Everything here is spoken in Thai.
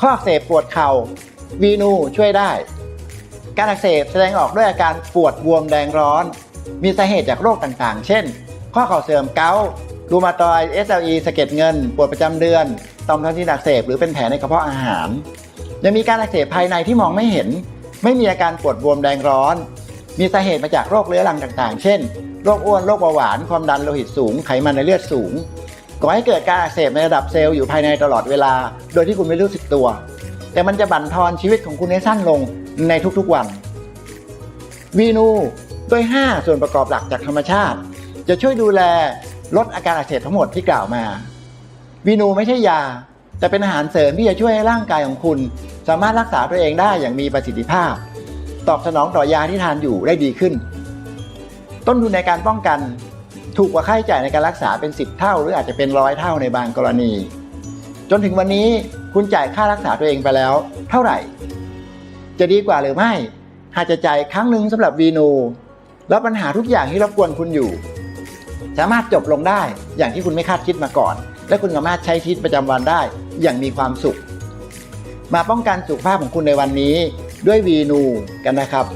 ข้ออักเสบปวดเข่าวีนูช่วยได้ การอักเสบแสดงออกด้วยอาการปวดบวมแดงร้อน มีสาเหตุจากโรคต่างๆ เช่น ข้อเข่าเสื่อมเกาต์รูมาตอยด์ SLE สะเก็ดเงิน ปวดประจำเดือนต่อมทอนซิลอักเสบหรือเป็นแผลในกระเพาะอาหาร ยังมีการอักเสบภายในที่มองไม่เห็น ไม่มีอาการปวดบวมแดงร้อน มีสาเหตุมาจากโรคเรื้อรังต่างๆ เช่น โรคอ้วน โรคเบาหวาน ความดันโลหิตสูง ไขมันในเลือดสูง ก่อให้เกิดการอักเสบในระดับเซลล์อยู่ภายในตลอดเวลา โดยที่คุณไม่รู้สึกตัว แต่มันจะบั่นทอนชีวิตของคุณให้สั้นลงในทุกๆวัน วีนูด้วย5 ส่วนประกอบหลักจากธรรมชาติ จะช่วยดูแลลดอาการอักเสบทั้งหมดที่กล่าวมา วีนูไม่ใช่ยา แต่เป็นอาหารเสริมที่จะช่วยให้ร่างกายของคุณ สามารถรักษาตัวเองได้อย่างมีประสิทธิภาพ ตอบสนองต่อยาที่ทานอยู่ได้ดีขึ้น ต้นทุนในการป้องกัน ถูกกว่าค่าใช้จ่ายในการรักษาเป็น 10 เท่า หรืออาจจะเป็นร้อยเท่าในบางกรณี จนถึงวันนี้คุณจ่ายค่ารักษาตัวเองไปแล้ว เท่าไหร่ จะดีกว่าหรือไม่หากจะจ่ายครั้งหนึ่งสำหรับวีนูแล้วปัญหาทุกอย่างที่รบกวนคุณอยู่ สามารถจบลงได้อย่างที่คุณไม่คาดคิดมาก่อน และคุณสามารถใช้ชีวิตประจำวันได้อย่างมีความสุข มาป้องกันสุขภาพของคุณในวันนี้ด้วยวีนูกันนะครับ